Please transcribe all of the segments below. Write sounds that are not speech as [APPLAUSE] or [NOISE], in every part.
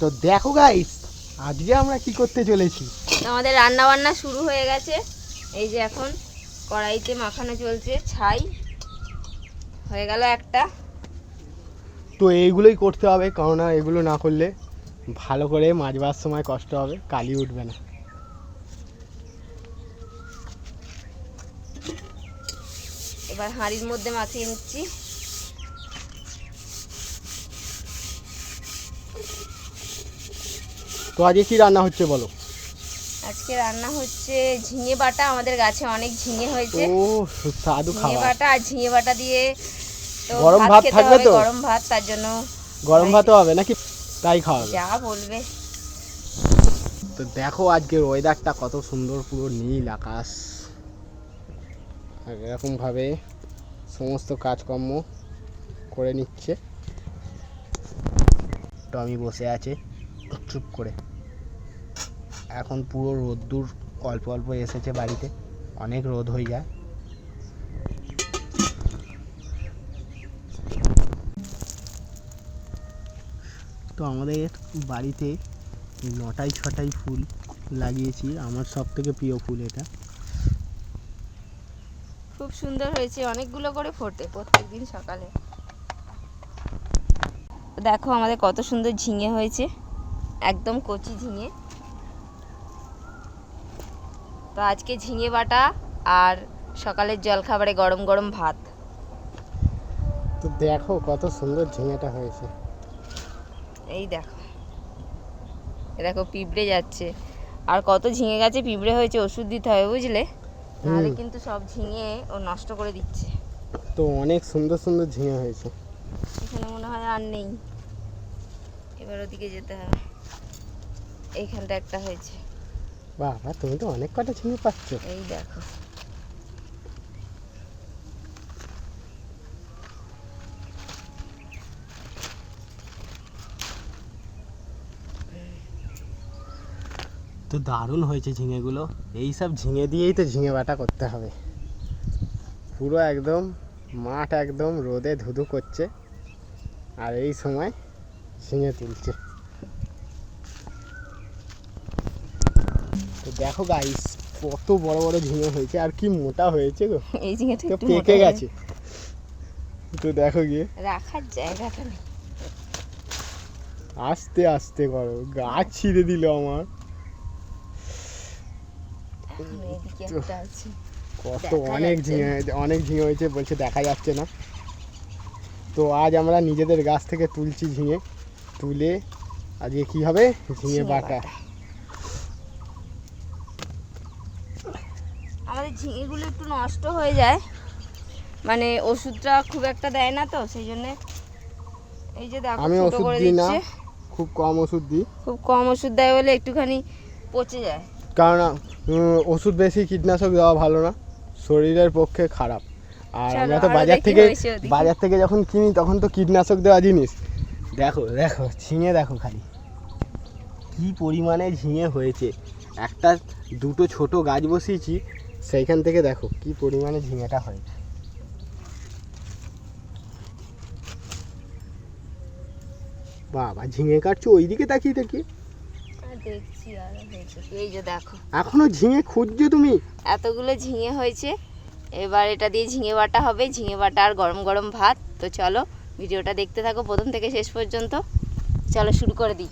তো দেখো গাইস আজকে আমরা কি করতে চলেছি? আমাদের রান্না বান্না শুরু হয়ে গেছে। এই যে এখন কড়াইতে মাখানো চলছে ছাই। হয়ে গেল একটা। তো এইগুলোই করতে হবে কেননা এগুলো না করলে ভালো করে মাছবার সময় কষ্ট হবে কালি উঠবে না। এবার হাঁড়ির মধ্যে মাখিয়ে নিচ্ছি। তো আজকে কি রান্না হচ্ছে বলো? আজকে রান্না হচ্ছে ঝিঙে বাটা আমাদের গাছে অনেক ঝিঙে হয়েছে। ও সুস্বাদু ঝিঙে বাটা আর ঝিঙে বাটা দিয়ে তো গরম ভাত থাকবে তো? গরম ভাত তার জন্য গরম ভাতও হবে নাকি? তাই খাওয়াবে যা বলবে। তো দেখো আজকের ওয়েদারটা কত সুন্দর পুরো নীল আকাশ। আর এরকমভাবে সমস্ত কাজকর্ম করে নিচ্ছে। টমি বসে আছে। চুপ করে। এখন পুরো রোদ্দুর অল্প অল্প এসেছে বাড়িতে। অনেক রোদ হয়ে যায়। তো আমাদের বাড়িতে নটাই ছটাই ফুল লাগিয়েছি। আমার সব থেকে প্রিয় ফুল এটা। খুব সুন্দর হয়েছে। অনেকগুলো করে ফোটে প্রত্যেকদিন সকালে। দেখো আমাদের কত সুন্দর ঝিঙে হয়েছে। একদম কচি ঝিঙে। তো আজকে ঝিঙে বাটা আর সকালের জলখাবারে গরম গরম ভাত। তো দেখো কত সুন্দর ঝিঙেটা হয়েছে। এই দেখো। এ দেখো পিঁপড়ে যাচ্ছে। আর কত ঝিঙে গাছে পিঁপড়ে হয়েছে ওষুধ দিতে হবে বুঝলে? হুম। কিন্তু সব ঝিঙে ও নষ্ট করে দিচ্ছে। তো অনেক সুন্দর সুন্দর ঝিঙে হয়েছে। এখানে মনে হয় আর নেই। এবার ওদিকে যেতে হবে। এইখানটা একটা হয়েছে। বাবা তুমি তো অনেক কটা ঝিঙে পাচ্ছ। এই দেখো। তো দারুণ হয়েছে ঝিঙেগুলো। এই সব ঝিঙে দিয়েই তো ঝিঙে বাটা করতে হবে। পুরো একদম মাঠ একদম রোদে ধুধু করছে। আর এই সময় ঝিঙে তুলছে। দেখো গাইস কত বড় বড় ঝিঙে হয়েছে আর কি মোটা হয়েছে গো। [LAUGHS] এই ঝিঙেটা তো একটু পেকে গেছে। তো দেখো গিয়ে। রাখার জায়গাটা নেই। আস্তে আস্তে করো গাছ ছিঁড়ে দিল আমার। কত অনেক ঝিঙে অনেক ঝিঙে হয়েছে বলছে দেখা যাচ্ছে না। তো আজ আমরা নিজেদের গাছ থেকে তুলছি ঝিঙে। তুলে আজকে কি হবে? ঝিঙে বাটা বাটা। আমাদের ঝিঙেগুলো একটু নষ্ট হয়ে যায়। মানে ওষুধটা খুব একটা দেয় না তো সেই জন্য এই যে দেখো আমি ওষুধ করে দিই না খুব কম ওষুধ দিই। খুব কম ওষুধ দেয় বলে একটুখানি পচে যায়। কারণ ওষুধ বেশি কীটনাশক দেওয়া ভালো না শরীরের পক্ষে খারাপ। আর আমরা তো বাজার থেকে বাজার থেকে যখন কিনি তখন তো কীটনাশক দেওয়া জিনিস। দেখো দেখো ঝিঙে দেখো খালি। কি পরিমাণে ঝিঙে হয়েছে। একটা দুটো ছোট গাছ বসিয়েছি সেইখান থেকে দেখো কি পরিমাণে ঝিঙেটা হয়। বাবা ঝিঙে কাটছো ওইদিকে তাকিয়ে তাকিয়ে দেখছি আর এই যে দেখো। এখনও ঝিঙে খুঁজছো তুমি? এতগুলো ঝিঙে হয়েছে। এবার এটা দিয়ে ঝিঙে বাটা হবে। ঝিঙে বাটা আর গরম গরম ভাত। তো চলো ভিডিওটা দেখতে থাকো প্রথম থেকে শেষ পর্যন্ত। চলো শুরু করে দিই।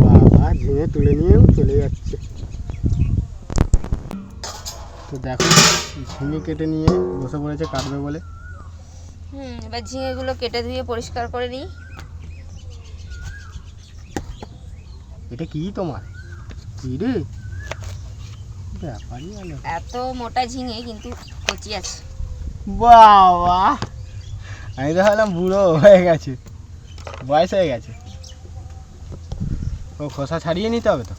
বাবা ঝিঙে তুলে নিয়েও চলে যাচ্ছে। তো দেখো ঝিঙে কেটে নিয়ে বসে পড়েছে কাটবে বলে। হুম এবার ঝিঙেগুলো কেটে ধুয়ে পরিষ্কার করে নিই। এটা কি তোমার? কি রে? ব্যাপারই আলো এত মোটা ঝিঙে কিন্তু কচি আছে। বাবা! আমি তো ভাবলাম বুড়ো হয়ে গেছে। বয়স হয়ে গেছে। ও খোসা ছাড়িয়ে নিতে হবে তো।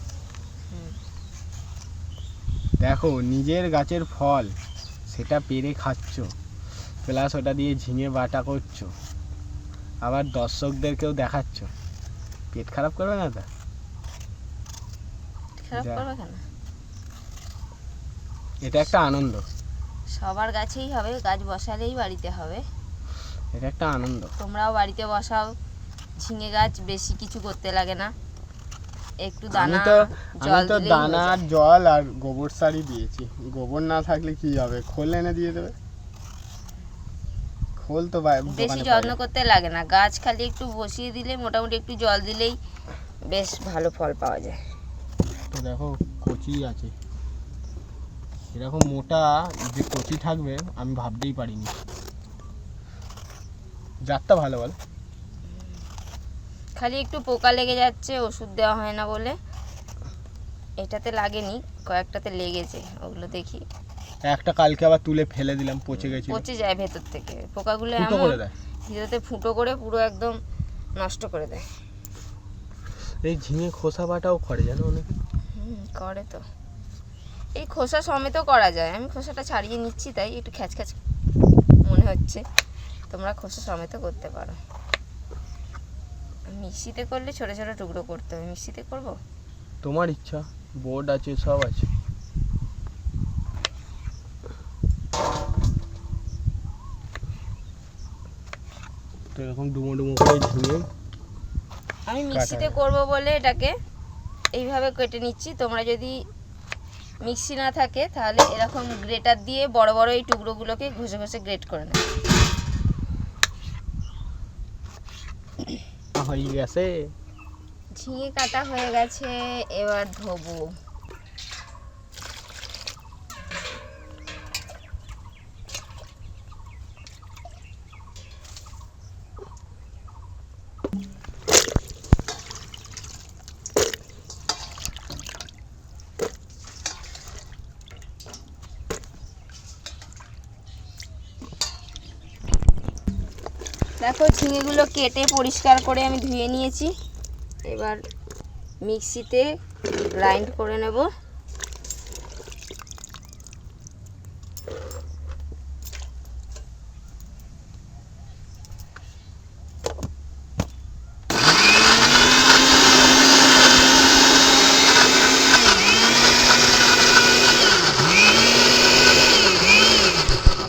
দেখো নিজের গাছের ফল সেটা পেরে খাচ্ছ। প্লাস ওটা দিয়ে ঝিঙে বাটা করছ। আবার দর্শকদেরকেও দেখাচ্ছ। পেট খারাপ করবে না তা? খারাপ করবে কেন? এটা একটা আনন্দ। সবার গাছেই হবে গাছ বসালেই বাড়িতে হবে। এটা একটা আনন্দ। তোমরাও বাড়িতে বসাও। ঝিঙে গাছ বেশি কিছু করতে লাগে না। একটু দানা তো আমি তো দানা জল আর গোবর সারই দিয়েছি। গোবর না থাকলে কি হবে? খোল এনে দিয়ে দেবে। খোল তো বেশি যত্ন করতে লাগে না। গাছ খালি একটু বসিয়ে দিলে মোটামুটি একটু জল দিলেই বেশ ভালো ফল পাওয়া যায় যায়। তো দেখো কচি আছে। এরকম মোটা যে কচি থাকবে আমি ভাবতেই পারিনি। জাতটা ভালো বল। খালি একটু পোকা লেগে যাচ্ছে ওষুধ দেওয়া হয় না বলে। এটাতে লাগেনি কয়েকটাতে লেগেছে ওগুলো দেখি। একটা কালকে আবার তুলে ফেলে দিলাম পচে গেছিল। পচে যায় ভেতর থেকে। পোকাগুলো এমন ভিতরতে ফুটো করে পুরো একদম নষ্ট করে দেয়। এই ঝিঙে খোসা বাটাও করে জানো অনেকে? হুম, করে তো। এই খোসা সমেতও করা যায়। আমি খোসাটা ছাড়িয়ে নিচ্ছি তাই একটু খ্যাচ খ্যাচ মনে হচ্ছে। তোমরা খোসা সমেতও করতে পারো। মিক্সিতে করলে ছোট ছোট টুকরো করতে হবে। মিক্সিতে করব? তোমার ইচ্ছা বোর্ড আছে সব আছে। তো এরকম ডুমো ডুমো করে ঝিঙে আমি মিক্সিতে করব বলে এটাকে এইভাবে কেটে নিচ্ছি। তোমরা যদি মিক্সি না থাকে তাহলে এরকম গ্রেটার দিয়ে বড় বড় এই টুকরোগুলোকে ঘষে ঘষে গ্রেট করে নেবে হয়ে গেছে। ঝিঙে কাটা হয়ে গেছে এবার ধোবো। দেখো ঝিঙেগুলো কেটে পরিষ্কার করে আমি ধুয়ে নিয়েছি। এবার মিক্সিতে গ্রাইন্ড করে নেব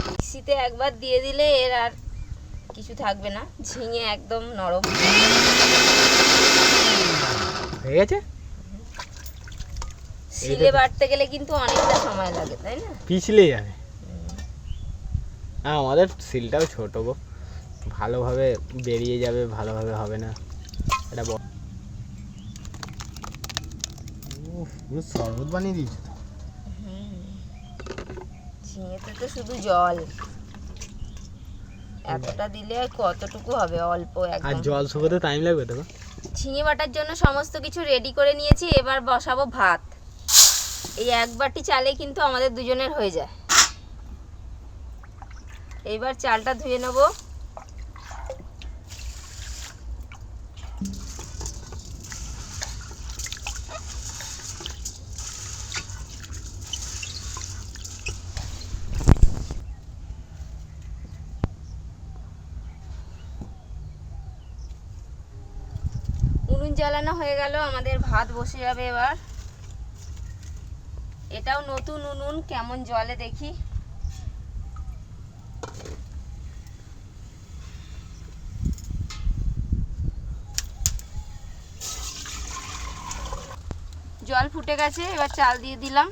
মিক্সিতে একবার দিয়ে দিলে এর আর থাকবে না ঝিঙে একদম নরম। হয়ে গেছে শিলে বাটতে গেলে কিন্তু অনেকটা সময় লাগে তাই না? পিছলে যাবে হ্যাঁ আমাদের সিলটাও ছোট গো। ভালোভাবে বেরিয়ে যাবে ভালোভাবে হবে না। এটা পুরো শরবত বানিয়ে দিয়েছে। ঝিঙেতে তো শুধু জল। এতটা দিলে কতটুকু হবে? অল্প একদম আর জল শুকোতে টাইম লাগবে তো ঝিঙে বাটার জন্য সমস্ত কিছু রেডি করে নিয়েছি এবার বসাবো ভাত। এই এক বাটি চালে কিন্তু আমাদের দুজনের হয়ে যায়। এইবার চালটা ধুয়ে নেব উনুন জ্বালানো হয়ে গেল, আমাদের ভাত বসে যাবে এবার। এটাও নতুন উনুন, কেমন জলে দেখি। জল ফুটে গেছে, এবার চাল দিয়ে দিলাম।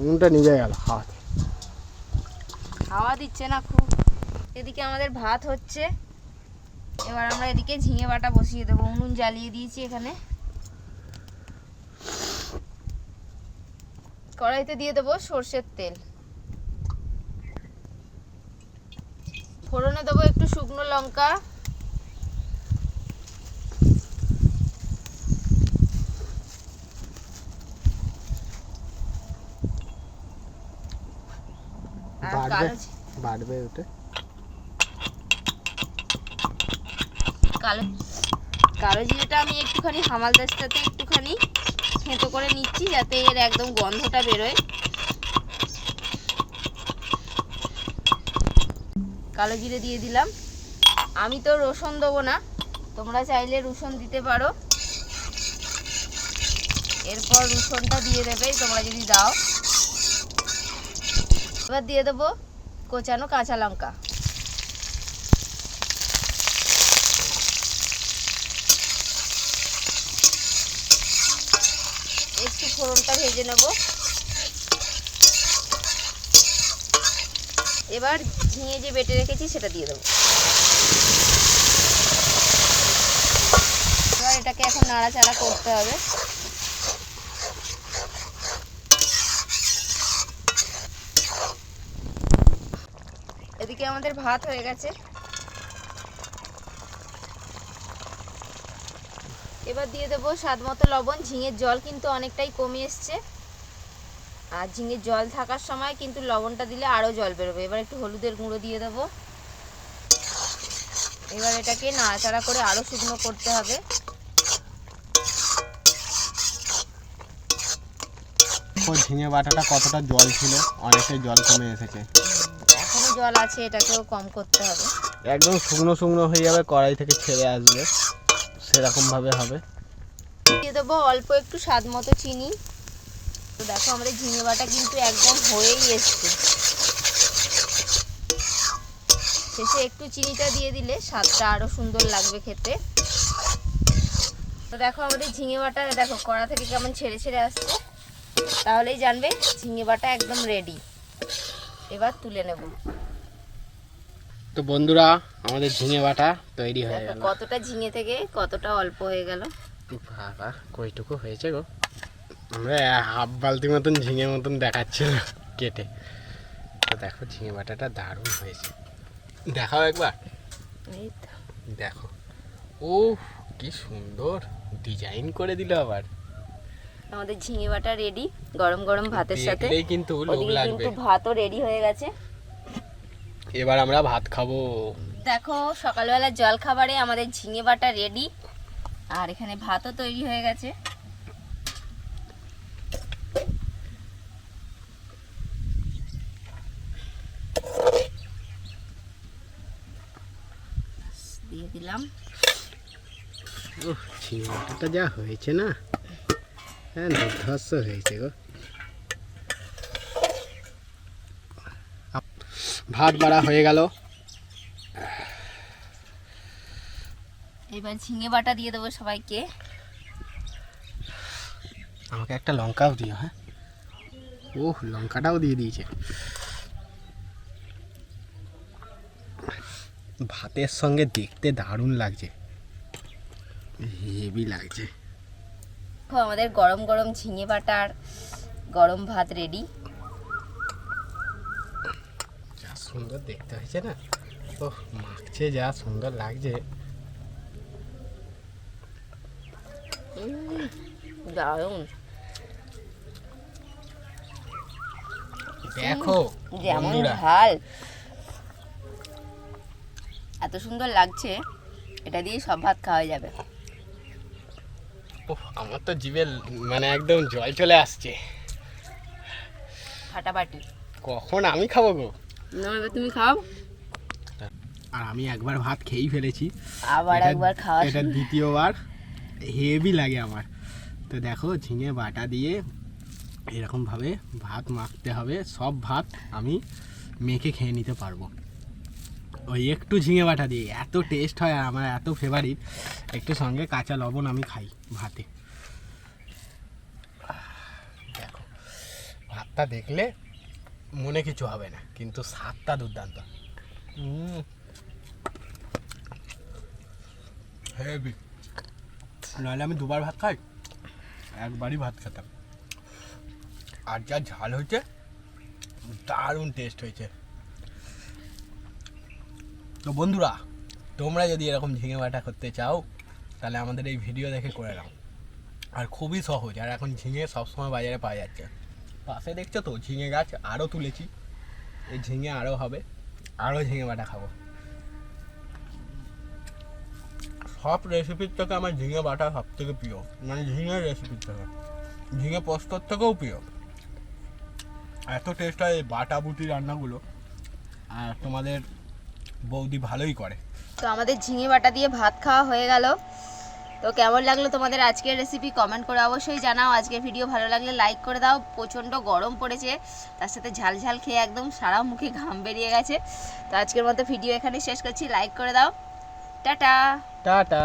উনুনটা নিভে গেল হাত হাওয়া দিচ্ছে না খুব। এদিকে আমাদের ভাত হচ্ছে। এবার আমরা এদিকে ঝিঙে বাটা বসিয়ে দেবো, উনুন জ্বালিয়ে দিয়েছি এখানে। কড়াইতে দিয়ে দেবো সর্ষের তেল। ফোড়নে দেবো একটু শুকনো লঙ্কা। বাড়বে বাড়বে ওটা। কালো কালো জিরেটা আমি একটুখানি হামাল দাস্তাতে একটুখানি থেঁতো করে নিচ্ছি যাতে এর একদম গন্ধটা বেরোয়। কালো জিরে দিয়ে দিলাম। আমি তো রসুন দেবো না তোমরা চাইলে রসুন দিতে পারো। এরপর রসুনটা দিয়ে দেবে তোমরা যদি দাও। এবার দিয়ে দেবো কোচানো কাঁচা লঙ্কা। একটু ফোড়নটা ভেজে নেব। এবার ঝিঙে যে বেটে রেখেছি সেটা দিয়ে দেবো। এবার এটাকে এখন নাড়াচাড়া করতে হবে এদিকে আমাদের ভাত হয়ে গেছে। এবার দিয়ে দেবো স্বাদ মতো লবণ। ঝিঙের জল কিন্তু অনেকটাই কমে এসছে। আর ঝিঙের জল থাকার সময় কিন্তু লবণটা দিলে আরও জল বেরোবে। এবার একটু হলুদের গুঁড়ো দিয়ে দেবো। এবার এটাকে নাড়াচাড়া করে আরও শুকনো করতে হবে। ঝিঙে বাটাটা কতটা জল ছিল, অনেকটাই জল কমে এসেছে। জল আছে এটাকেও কম করতে হবে। একদম শুকনো শুকনো হয়ে যাবে কড়াই থেকে ছেড়ে আসবে। সেরকমভাবে হবে। দিয়ে দেবো অল্প একটু স্বাদ মতো চিনি। তো দেখো আমাদের ঝিঙে বাটা কিন্তু একদম হয়েই এসছে। শেষে একটু চিনিটা দিয়ে দিলে স্বাদটা আরও সুন্দর লাগবে খেতে। তো দেখো আমাদের ঝিঙে বাটা দেখো কড়া থেকে কেমন ছেড়ে ছেড়ে আসছে। তাহলেই জানবে ঝিঙে বাটা একদম রেডি এবার তুলে নেব। তো বন্ধুরা আমাদের ঝিঙে বাটা তৈরি হয়ে গেল। কতটা ঝিঙে থেকে কতটা অল্প হয়ে গেল। বাবা কইটুকু হয়েছে গো। আমরা হাফ বালতি মতন ঝিঙে মতন দেখাচ্ছিল কেটে। তো দেখো ঝিঙে বাটাটা দারুণ হয়েছে। দেখাও একবার। এই তো। দেখো। ও কি সুন্দর। ডিজাইন করে দিল আবার। আমাদের ঝিঙে বাটা রেডি গরম গরম ভাতের সাথে। কিন্তু কিন্তু ভাতও রেডি হয়ে গেছে। এবার আমরা ভাত খাব। দেখো সকালবেলা জল খাবারে আমাদের ঝিঙে বাটা রেডি আর এখানে ভাতও তৈরি হয়ে গেছে। দিয়ে দিলাম। ঝিঙে বাটাটা যা হয়েছে না? হ্যাঁ দুর্ধর্ষ হয়েছে গো। ভাত বাড়া হয়ে গেল। এবার ঝিঙে বাটা দিয়ে দেবো সবাইকে। আমাকে একটা লঙ্কাও দিও হ্যাঁ? ওহ লঙ্কাটাও দিয়ে দিয়েছে। ভাতের সঙ্গে দেখতে দারুণ লাগছে। হেভি লাগছে। আমাদের গরম গরম ঝিঙে বাটার গরম ভাত রেডি যা সুন্দর দেখতে হয়েছে না? ও মাখছে যা সুন্দর লাগছে। দারুণ। দেখো যেমন ঝাল। এত সুন্দর লাগছে এটা দিয়ে সব ভাত খাওয়া যাবে। ওহ, আমার তো জিভে মানে একদম জল চলে আসছে। ফাটাফাটি। কখন আমি খাব গো? না এবার তুমি খাও। আর আমি একবার ভাত খেয়েই ফেলেছি। আবার একবার খাওয়া এটা দ্বিতীয়বার। হেভি লাগে আমার। তো দেখো ঝিঙে বাটা দিয়ে এরকমভাবে ভাত মাখতে হবে। সব ভাত আমি মেখে খেয়ে নিতে পারব। ওই একটু ঝিঙে বাটা দিয়ে। এত টেস্ট হয় আর আমার এত ফেভারিট একটু সঙ্গে কাঁচা লবণ আমি খাই ভাতে। দেখো ভাতটা দেখলে মনে কিছু হবে না, কিন্তু স্বাদটা দুর্দান্ত। হেভি নাহলে আমি দুবার ভাত খাই, একবারই ভাত খেতাম। আর যা ঝাল হয়েছে, দারুণ টেস্ট হয়েছে। তো বন্ধুরা, তোমরা যদি এরকম ঝিঙে বাটা করতে চাও, তাহলে আমাদের এই ভিডিও দেখে করে নাও। আর খুবই সহজ, আর এখন ঝিঙে সবসময় বাজারে পাওয়া যাচ্ছে। পাশে দেখছ তো, ঝিঙে গাছ আরও তুলেছি। এই ঝিঙে আরও হবে আরও ঝিঙে বাটা খাব। সব রেসিপির থেকে আমার ঝিঙে বাটা সব থেকে প্রিয়। মানে ঝিঙের রেসিপির থেকে। ঝিঙে পোস্তর থেকেও প্রিয়। এত টেস্ট হয় এই বাটা বুটি রান্নাগুলো। আর তোমাদের বৌদি ভালোই করে। তো আমাদের ঝিঙে বাটা দিয়ে ভাত খাওয়া হয়ে গেল। তো কেমন লাগল তোমাদের আজকের রেসিপি কমেন্ট করে অবশ্যই জানাও। আজকের ভিডিও ভালো লাগলে লাইক করে দাও। প্রচণ্ড গরম পড়েছে। তার সাথে ঝালঝাল ঝাল খেয়ে একদম সারা মুখে ঘাম বেরিয়ে গেছে। তো আজকের মতো ভিডিও এখানে শেষ করছি। লাইক করে দাও। টাটা। টাটা।